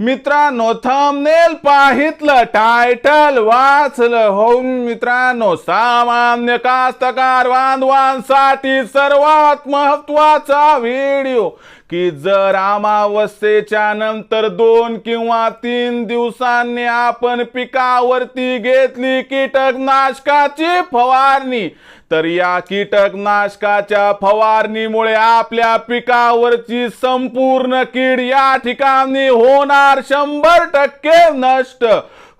मित्रांनो thumbnail पाहितलं title वाचलं. हो मित्रांनो सामान्य कास्तकार बांधवांसाठी सर्वात महत्त्वाचा व्हिडिओ की जर अमावस्येच्या नंतर दोन किंवा तीन दिवसांनी आपण पिकावरती घेतली कीटकनाशकाची फवारणी तर या कीटकनाशकाच्या फवारणीमुळे आपल्या पिकावरची संपूर्ण कीड या ठिकाणी होणार शंभर टक्के नष्ट.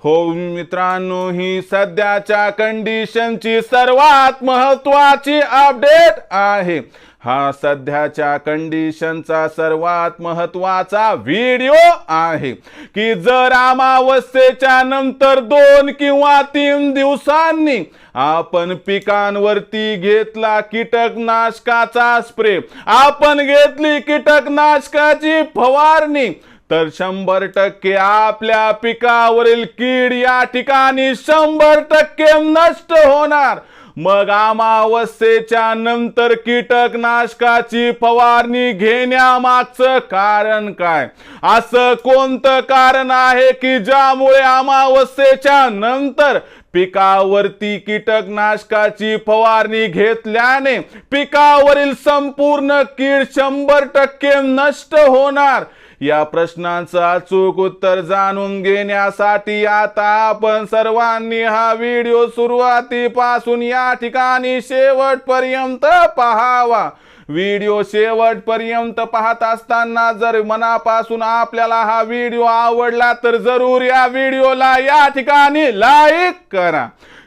हो मित्रांनो ही सध्याच्या कंडिशनची सर्वात महत्वाची अपडेट आहे. हा सध्याच्या कंडिशनचा सर्वात महत्त्वाचा व्हिडिओ आहे की जर अमावस्येच्या नंतर दोन किंवा तीन दिवसांनी आपण पिकांवरती घेतला कीटकनाशकाचा स्प्रे आपण घेतली कीटकनाशकाची फवारणी तर शंभर टक्के आपल्या पिकावरील कीड या ठिकाणी शंभर टक्के नष्ट होणार. मग अमावस्येच्या नंतर कीटकनाशकाची फवारणी घेण्यामागचं कारण काय? असं कोणतं कारण आहे की ज्यामुळे अमावस्येच्या नंतर पिकावरती कीटकनाशकाची फवारणी घेतल्याने पिकावरील संपूर्ण कीड शंभर टक्के नष्ट होणार? या प्रश्नांचं अचूक उत्तर जाणून घेण्यासाठी आता आपण सर्वांनी हा व्हिडिओ सुरुवातीपासून या ठिकाणी शेवटपर्यंत पहावा. व्हिडिओ शेवटपर्यंत पाहत असताना जर मनापासून आपल्याला हा व्हिडिओ आवडला तर जरूर या व्हिडिओला या ठिकाणी लाईक करा.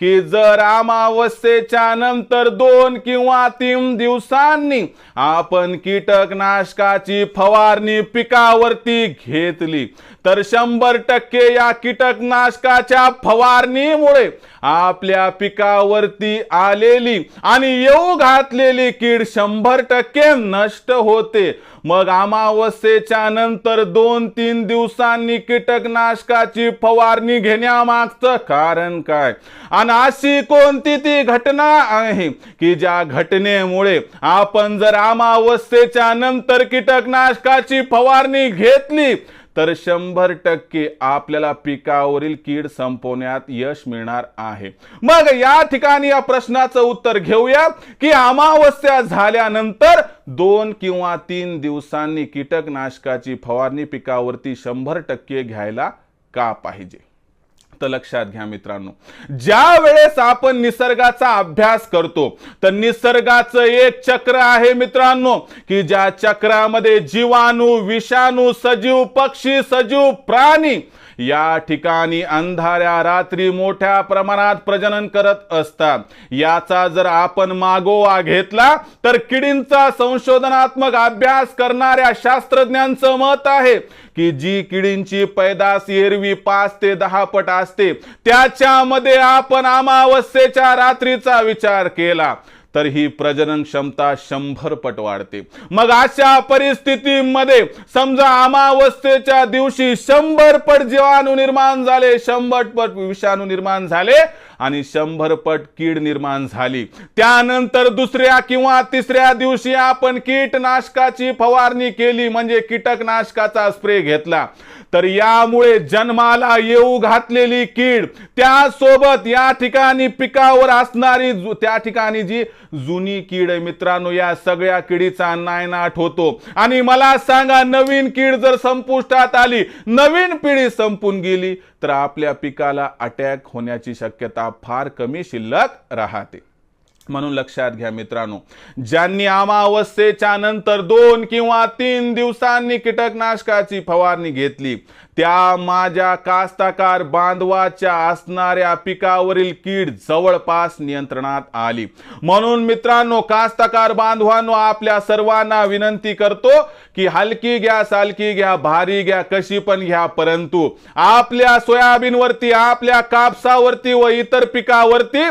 की जर अमावस्येच्या नंतर दोन किंवा तीन दिवसांनी आपण कीटकनाशकाची फवारणी पिकावरती घेतली तर शंभर टक्के या कीटकनाशकाच्या फवारणीमुळे आपल्या पिकावरती आलेली आणि येऊ घातलेली कीड शंभर टक्के नष्ट होते. मग अमावस्येच्या नंतर दोन तीन दिवसांनी कीटकनाशकाची फवारणी घेण्यामागचं कारण काय? आणि अशी कोणती ती घटना आहे की ज्या घटनेमुळे आपण जर अमावस्येच्या नंतर कीटकनाशकाची फवारणी घेतली तर शंभर टक्के आपल्याला पिकावरील कीड संपवण्यात यश मिळणार आहे. मग या ठिकाणी या प्रश्नाचं उत्तर घेऊया की अमावस्या झाल्यानंतर दोन किंवा तीन दिवसांनी कीटकनाशकाची फवारणी पिकावरती शंभर टक्के घ्यायला का पाहिजे? फक्त लक्षात घ्या मित्रांनो. ज्या वेळेस आपण निसर्गाचा अभ्यास करतो तर निसर्गाचं एक चक्र आहे मित्रांनो की ज्या चक्रामध्ये जीवाणू विषाणू सजीव पक्षी सजीव प्राणी या ठिकाणी अंधाऱ्या रात्री मोठ्या प्रमाणात प्रजनन करत असतात. याचा जर आपण मागोवा घेतला तर किडींचा संशोधनात्मक अभ्यास करणाऱ्या शास्त्रज्ञांचं मत आहे की जी किडींची पैदास एरवी पाच ते दहा पट असते त्याच्यामध्ये आपण अमावस्येच्या रात्रीचा विचार केला. तर ही प्रजनन क्षमता शंभर पट वाढते. मग अशा परिस्थितीमध्ये समजा अमावस्येच्या दिवशी शंभर पट जीवाणू निर्माण झाले शंभर पट विषाणू निर्माण झाले आणि शंभर पट कीड निर्माण झाली. त्यानंतर दुसऱ्या किंवा तिसऱ्या दिवशी आपण कीटनाशकाची फवारणी केली म्हणजे कीटकनाशकाचा स्प्रे घेतला. तर यामुळे जन्माला येऊ घातलेली कीड त्यासोबत या ठिकाणी पिकावर असणारी त्या ठिकाणी जी जुनी कीड आहे मित्रांनो या सगळ्या किडीचा नायनाट होतो. आणि मला सांगा नवीन कीड जर संपुष्टात आली नवीन पिढी संपून गेली तर आपल्या पिकाला अटॅक होण्याची शक्यता फार कमी शिल्लक राहते. म्हणून लक्षात घ्या मित्रांनो ज्यांनी अमावस्येच्या नंतर दोन किंवा तीन दिवसांनी कीटकनाशकाची फवारणी घेतली त्या माझ्या कास्ताकार बांधवाच्या असणाऱ्या पिकावरील कीड जवळपास नियंत्रणात आली. म्हणून मित्रांनो कास्ताकार बांधवांनो आपल्या सर्वांना विनंती करतो की हलकी घ्या सालकी घ्या भारी घ्या कशी पण घ्या परंतु आपल्या सोयाबीनवरती आपल्या कापसावरती व इतर पिकावरती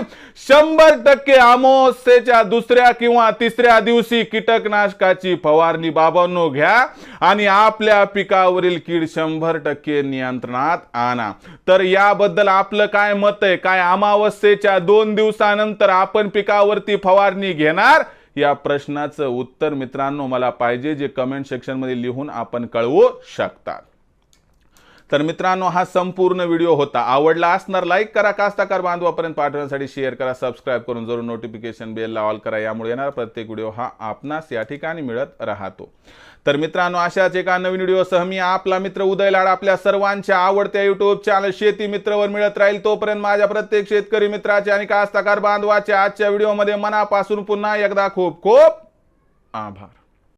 शंभर टक्के अमावस्येच्या दुसऱ्या किंवा तिसऱ्या दिवशी कीटकनाशकाची फवारणी बाबांनो घ्या आणि आपल्या पिकावरील कीड शंभर टक्के नियंत्रणात आणा. तर याबद्दल आपलं काय मत आहे? काय अमावस्येच्या दोन दिवसानंतर आपण पिकावरती फवारणी घेणार? या प्रश्नाचं उत्तर मित्रांनो मला पाहिजे जे कमेंट सेक्शनमध्ये लिहून आपण कळवू शकतात तर मित्रांनो हा संपूर्ण व्हिडिओ होता. आवडला असणार लाईक करा कास्ताकार बांधवापर्यंत पाठवण्यासाठी शेअर करा सबस्क्राईब करून जरूर नोटिफिकेशन बेलला ऑल करा. यामुळे येणारा प्रत्येक व्हिडिओ हा आपणास या ठिकाणी मिळत राहतो. तर मित्रांनो अशाच एका नवीन व्हिडिओसह मी आपला मित्र उदय लाड आपल्या सर्वांच्या आवडत्या युट्यूब चॅनल शेती मित्रवर मिळत राहील. तोपर्यंत माझ्या प्रत्येक शेतकरी मित्राचे आणि कास्ताकार बांधवाच्या आजच्या व्हिडिओमध्ये मनापासून पुन्हा एकदा खूप खूप आभार.